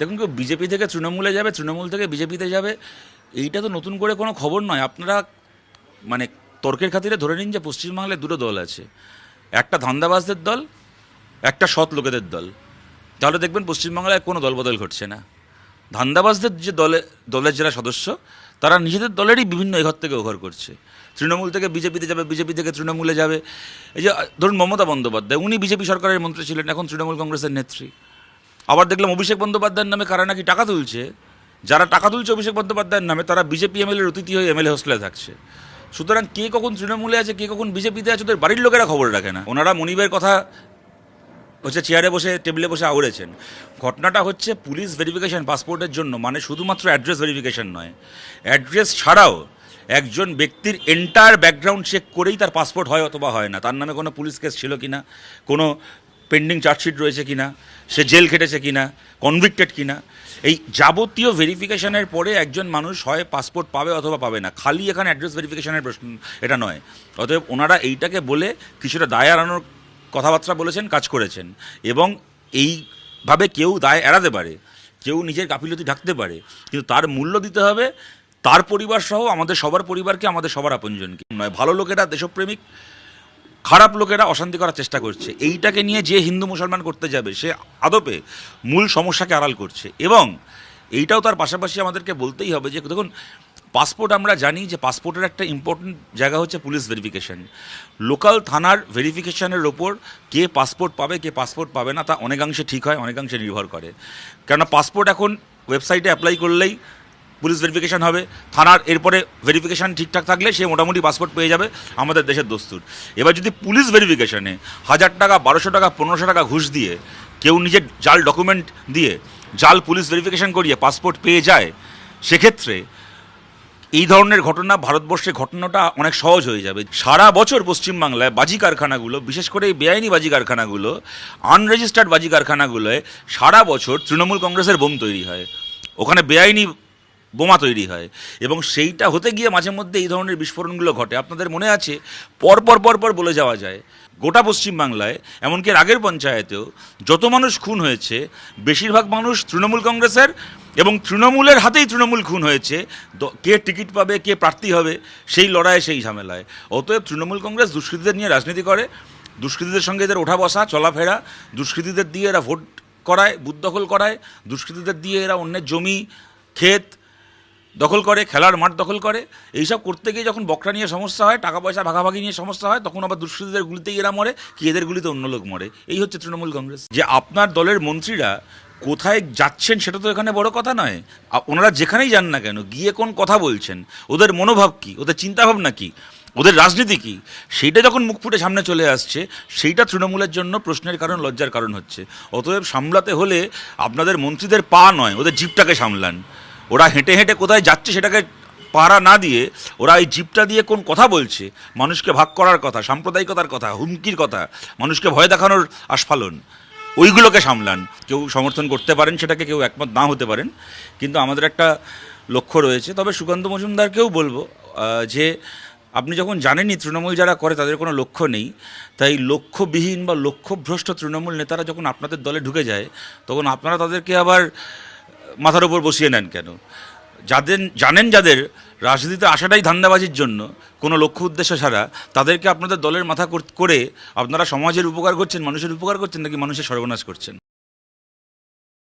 দেখুন কেউ বিজেপি থেকে তৃণমূলে যাবে, তৃণমূল থেকে বিজেপিতে যাবে, এইটা তো নতুন করে কোনো খবর নয়। আপনারা মানে তর্কের খাতিরে ধরে নিন যে পশ্চিমবাংলায় দুটো দল আছে। একটা ধান্দাবাজদের দল, একটা সৎ লোকেদের দল। তাহলে দেখবেন পশ্চিমবাংলায় কোনো দলবদল ঘটছে না। ধান্দাবাজদের যে দলে, দলের যারা সদস্য, তারা নিজেদের দলেরই বিভিন্ন এঘর থেকে ওঘর করছে। তৃণমূল থেকে বিজেপিতে যাবে, বিজেপি থেকে তৃণমূলে যাবে। এই যে, ধরুন মমতা বন্দ্যোপাধ্যায়, উনি বিজেপি সরকারের মন্ত্রী ছিলেন, এখন তৃণমূল কংগ্রেসের নেত্রী। আবার দেখলাম অভিষেক বন্দ্যোপাধ্যায়ের নামে কারা নাকি টাকা তুলছে? যারা টাকা তুলছে অভিষেক বন্দ্যোপাধ্যায়ের নামে, তারা বিজেপি এমএলএর অতিথি হয়ে এমএলএ হোস্টেলে থাকছে। সুতরাং কে কখন তৃণমূলে আছে, কে কখন বিজেপিতে আছে, ওদের বাড়ির লোকেরা খবর রাখে না। ওনারা মনিবের কথা হচ্ছে চেয়ারে বসে টেবিলে বসে আউড়েছেন ঘটনাটা হচ্ছে পুলিশ ভেরিফিকেশন পাসপোর্টের জন্য মানে শুধুমাত্র অ্যাড্রেস ভেরিফিকেশন নয়। অ্যাড্রেস ছাড়াও একজন ব্যক্তির এন্টায়ার ব্যাকগ্রাউন্ড চেক করেই তার পাসপোর্ট হয় অথবা হয় না। তার নামে কোনো পুলিশ কেস ছিল কি না কোনো পেন্ডিং চার্জশিট রয়েছে কি না সে জেল খেটেছে কি না কনভিক্টেড কি না এই যাবতীয় ভেরিফিকেশনের পরে একজন মানুষ হয় পাসপোর্ট পাবে অথবা পাবে না। খালি এখানে অ্যাড্রেস ভেরিফিকেশনের প্রশ্ন, এটা নয়। অতএব ওনারা এইটাকে বলে কিছুটা দায় এড়ানোর কথাবার্তা বলেছেন, কাজ করেছেন। এবং এইভাবে কেউ দায় এড়াতে পারে, কেউ নিজের গাফিলতি ঢাকতে পারে, কিন্তু তার মূল্য দিতে হবে, তার পরিবার সহ আমাদের সবার পরিবারকে, আমাদের সবার আপনজনকে। নয়, ভালো লোকেরা দেশপ্রেমিক খারাপ লোকেরা অশান্তি করার চেষ্টা করছে। এইটাকে নিয়ে যে হিন্দু মুসলমান করতে যাবে, সে আদপে মূল সমস্যাকে আড়াল করছে। এবং এইটাও তার পাশাপাশি আমাদেরকে বলতেই হবে যে, দেখুন, পাসপোর্ট আমরা জানি যে পাসপোর্টের একটা ইম্পর্টেন্ট জায়গা হচ্ছে পুলিশ ভেরিফিকেশন লোকাল থানার ভেরিফিকেশনের ওপর কে পাসপোর্ট পাবে, কে পাসপোর্ট পাবে না, তা অনেকাংশে ঠিক হয়, অনেকাংশে নির্ভর করে। কেননা পাসপোর্ট এখন ওয়েবসাইটে অ্যাপ্লাই করলেই পুলিশ ভেরিফিকেশান হবে। থানার এরপরে ভেরিফিকেশান ঠিকঠাক থাকলে সে মোটামুটি পাসপোর্ট পেয়ে যাবে আমাদের দেশের দস্তুর। এবার যদি পুলিশ ভেরিফিকেশানে হাজার টাকা, বারোশো টাকা, পনেরোশো টাকা ঘুষ দিয়ে কেউ নিজের জাল ডকুমেন্ট দিয়ে জাল পুলিশ ভেরিফিকেশন করিয়ে পাসপোর্ট পেয়ে যায়, সেক্ষেত্রে এই ধরনের ঘটনা ভারতবর্ষে ঘটনাটা অনেক সহজ হয়ে যাবে। সারা বছর পশ্চিমবাংলায় বাজি কারখানাগুলো, বিশেষ করে এই বেআইনি বাজি কারখানাগুলো আনরেজিস্টার্ড বাজি কারখানাগুলোয় সারা বছর তৃণমূল কংগ্রেসের বোম তৈরি হয়। ওখানে বেআইনি বোমা তৈরি হয়। এবং সেইটা হতে গিয়ে মাঝে মধ্যে এই ধরনের বিস্ফোরণগুলো ঘটে। আপনাদের মনে আছে পর পর পর পর বলে যাওয়া যায়, গোটা পশ্চিমবাংলায়, এমনকি আগের পঞ্চায়েতেও যত মানুষ খুন হয়েছে, বেশিরভাগ মানুষ তৃণমূল কংগ্রেসের এবং তৃণমূলের হাতেই তৃণমূল খুন হয়েছে। কে টিকিট পাবে, কে প্রার্থী হবে, সেই লড়াইয়ে সেই ঝামেলায়। অতএব তৃণমূল কংগ্রেস দুষ্কৃতীদের নিয়ে রাজনীতি করে। দুষ্কৃতীদের সঙ্গে এদের ওঠা বসা, চলাফেরা, দুষ্কৃতীদের দিয়ে এরা ভোট করায়, বুথ করায়, দুষ্কৃতীদের দিয়ে এরা অন্যের জমি, ক্ষেত দখল করে, খেলার মাঠ দখল করে, এইসব করতে গিয়ে যখন বকরা নিয়ে সমস্যা হয় টাকা পয়সা ভাগাভাগি নিয়ে সমস্যা হয়, তখন আবার দুষ্কৃতীদের গুলিতেই এরা মরে, কি এদের গুলিতে অন্য লোক মরে? এই হচ্ছে তৃণমূল কংগ্রেস। যে আপনার দলের মন্ত্রীরা কোথায় যাচ্ছেন সেটা তো এখানে বড় কথা নয়। ওনারা যেখানেই যান না কেন, গিয়ে কোন কথা বলছেন? ওদের মনোভাব কী? ওদের চিন্তাভাবনা কী? ওদের রাজনীতি কী? সেইটা যখন মুখ ফুটে সামনে চলে আসছে, সেইটা তৃণমূলের জন্য প্রশ্নের কারণ, লজ্জার কারণ হচ্ছে। অতএব সামলাতে হলে আপনাদের মন্ত্রীদের পা নয়, ওদের জিপটাকে সামলান। ওরা হেঁটে হেঁটে কোথায় যাচ্ছে সেটাকে পাহারা না দিয়ে ওরা এই জিপটা দিয়ে কোন কথা বলছে? মানুষকে ভাগ করার কথা, সাম্প্রদায়িকতার কথা, হুমকির কথা, মানুষকে ভয় দেখানোর আস্ফালন, ওইগুলোকে সামলান। কেউ সমর্থন করতে পারেন, সেটাকে কেউ একমত না হতে পারেন। কিন্তু আমাদের একটা লক্ষ্য রয়েছে। তবে সুকান্ত মজুমদারকেও বলব যে আপনি যখন জানেনই তৃণমূল যারা করে, তাদের কোনো লক্ষ্য নেই। তাই লক্ষ্যবিহীন বা লক্ষ্যভ্রষ্ট তৃণমূল নেতারা যখন আপনাদের দলে ঢুকে যায়, তখন আপনারা তাদেরকে আবার মাথার উপর বসিয়ে নেন কেন? যাদের, জানেন যাদের রাজনীতিতে আসাটাই ধান্দাবাজির জন্য, কোনো লক্ষ্য উদ্দেশ্য ছাড়া তাদেরকে আপনাদের দলের মাথা কর- করে আপনারা সমাজের উপকার করছেন, মানুষের উপকার করছেন নাকি মানুষের সর্বনাশ করছেন?